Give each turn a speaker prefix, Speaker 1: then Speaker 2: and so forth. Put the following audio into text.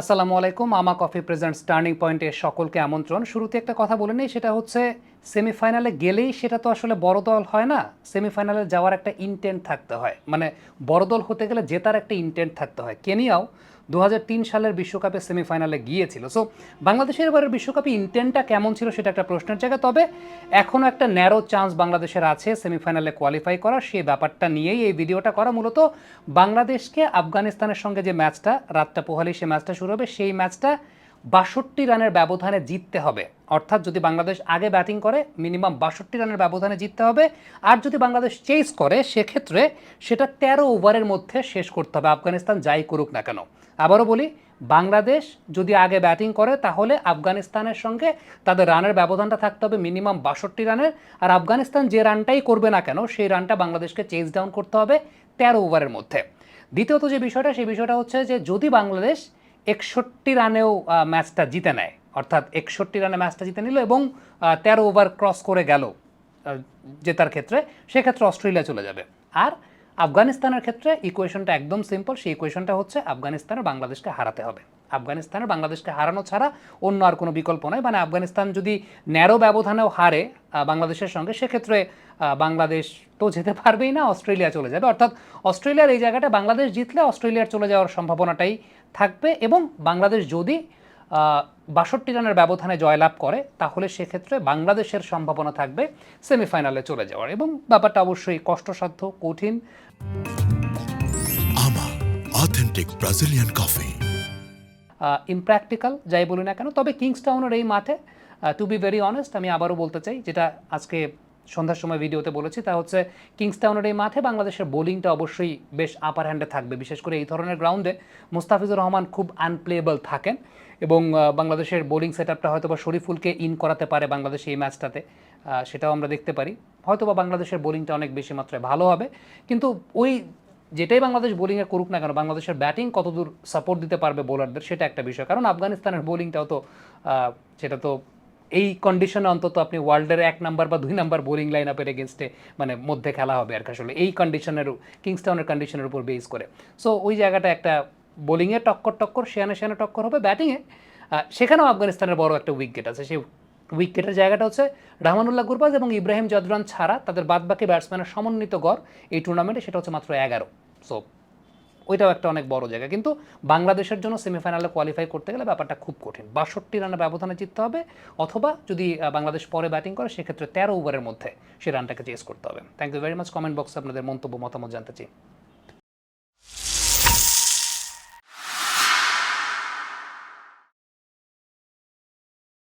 Speaker 1: আসসালামু আলাইকুম, আমা কফি প্রেজেন্টস, টার্নিং পয়েন্টে সকলকে আমন্ত্রণ। শুরুতে একটা কথা বলে নিই, সেটা হচ্ছে সেমিফাইনালে গেলেই সেটা তো আসলে বড় দল হয় না, সেমিফাইনালে যাওয়ার একটা ইন্টেন্ট থাকতে হয়। মানে বড় দল হতে গেলে জেতার একটা ইন্টেন্ট থাকতে হয়। কেনিয়াও দু হাজার তিন সালের বিশ্বকাপে সেমিফাইনালে গিয়েছিল। সো বাংলাদেশের এবারের বিশ্বকাপে ইন্টেন্টটা কেমন ছিল সেটা একটা প্রশ্নের জায়গা। তবে এখনও একটা ন্যারো চান্স বাংলাদেশের আছে সেমিফাইনালে কোয়ালিফাই করার সেই ব্যাপারটা নিয়েই এই ভিডিওটা করা। মূলত বাংলাদেশকে আফগানিস্তানের সঙ্গে যে ম্যাচটা রাতটা পোহালি সে ম্যাচটা শুরু হবে, সেই ম্যাচটা বাষট্টি রানের ব্যবধানে জিততে হবে। অর্থাৎ যদি বাংলাদেশ আগে ব্যাটিং করে, মিনিমাম বাষট্টি রানের ব্যবধানে জিততে হবে। আর যদি বাংলাদেশ চেস করে, সেক্ষেত্রে সেটা তেরো ওভারের মধ্যে শেষ করতে হবে। আফগানিস্তান যাই করুক না কেন। আবারও বলি, বাংলাদেশ যদি আগে ব্যাটিং করে, তাহলে আফগানিস্তানের সঙ্গে তাদের রানের ব্যবধানটা থাকতে হবে মিনিমাম বাষট্টি রানের। আর আফগানিস্তান যে রানটাই করবে না কেন, সেই রানটা বাংলাদেশকে চেস ডাউন করতে হবে তেরো ওভারের মধ্যে। দ্বিতীয়ত যে বিষয়টা, সেই বিষয়টা হচ্ছে যে যদি বাংলাদেশ একষট্টি রানেও ম্যাচটা জিতে নেয়। অর্থাৎ একষট্টি রানে ম্যাচটা জিতে নিল এবং তেরো ওভার ক্রস করে গেল জেতার ক্ষেত্রে। সেক্ষেত্রে অস্ট্রেলিয়া চলে যাবে। আর আফগানিস্তানের ক্ষেত্রে ইকুয়েশনটা একদম সিম্পল সেই ইকুয়েশনটা হচ্ছে আফগানিস্তানের বাংলাদেশকে হারাতে হবে। আফগানিস্তানের বাংলাদেশকে হারানো ছাড়া অন্য আর কোনো বিকল্প নয় মানে আফগানিস্তান যদি ন্যারো ব্যবধানেও হারে বাংলাদেশের সঙ্গে, সেক্ষেত্রে বাংলাদেশ তো যেতে পারবেই না অস্ট্রেলিয়া চলে যাবে। অর্থাৎ অস্ট্রেলিয়ার এই জায়গাটা বাংলাদেশ জিতলে অস্ট্রেলিয়ার চলে যাওয়ার সম্ভাবনাটাই থাকবে এবং বাংলাদেশ যদি বাষট্টি রানের ব্যবধানে জয়লাভ করে তাহলে সেক্ষেত্রে বাংলাদেশের সম্ভাবনা থাকবে সেমিফাইনালে চলে যাওয়ার। এবং ব্যাপারটা অবশ্যই কষ্টসাধ্য কঠিন।
Speaker 2: অথেন্টিক ব্রাজিলিয়ান কফি
Speaker 1: ইমপ্র্যাকটিক্যাল যাই বলি না কেন তবে কিংসটাউনের এই মাঠে টু বি ভেরি অনেস্ট আমি আবারও বলতে চাই যেটা আজকে সন্ধ্যার সময় ভিডিওতে বলেছি, তা হচ্ছে কিংসটাউনের এই মাঠে বাংলাদেশের বোলিংটা অবশ্যই বেশ আপার হ্যান্ডে থাকবে। বিশেষ করে এই ধরনের গ্রাউন্ডে মুস্তাফিজুর রহমান খুব আনপ্লেয়েবল থাকেন এবং বাংলাদেশের বোলিং সেট আপটা হয়তো বা শরীফুলকে ইন করাতে পারে বাংলাদেশ এই ম্যাচটাতে সেটাও আমরা দেখতে পারি। হয়তো বা বাংলাদেশের বোলিংটা অনেক বেশি মাত্রায় ভালো হবে। কিন্তু ওই যেটাই বাংলাদেশ বোলিংয়ে করুক না কেন, বাংলাদেশের ব্যাটিং কতদূর সাপোর্ট দিতে পারবে বোলারদের সেটা একটা বিষয়। কারণ আফগানিস্তানের বোলিংটাও তো সেটা তো এই কন্ডিশনে অন্তত আপনি ওয়ার্ল্ডের এক নাম্বার বা দুই নাম্বার বোলিং লাইন আপের এগেনস্টে মানে মধ্যে খেলা হবে আর কি আসলে। এই কন্ডিশনের কিংস্টাউনের কন্ডিশনের উপর বেস করে। সো ওই জায়গাটা একটা বোলিংয়ে টক্কর টক্কর শেয়ানে শেয়ানে টক্কর হবে। ব্যাটিংয়ে সেখানেও আফগানিস্তানের বড় একটা উইকেট আছে। সেই উইকেটের জায়গাটা হচ্ছে রহমানুল্লাহ গুরবাজ এবং ইব্রাহিম জদরান ছাড়া তাদের বাদবাকি ব্যাটসম্যানের সমন্বিত গড় এই টুর্নামেন্টে সেটা হচ্ছে মাত্র এগারো। সো ওইটাও একটা অনেক বড় জায়গা। কিন্তু বাংলাদেশের জন্য সেমিফাইনালে কোয়ালিফাই করতে গেলে ব্যাপারটা খুব কঠিন। বাষট্টি রানের ব্যবধানে জিততে হবে, অথবা যদি বাংলাদেশ পরে ব্যাটিং করে, সেক্ষেত্রে তেরো ওভারের মধ্যে সেই রানটাকে চেস করতে হবে। Thank you very much comment বক্সে আপনাদের মন্তব্য, মতামত জানতে চাই।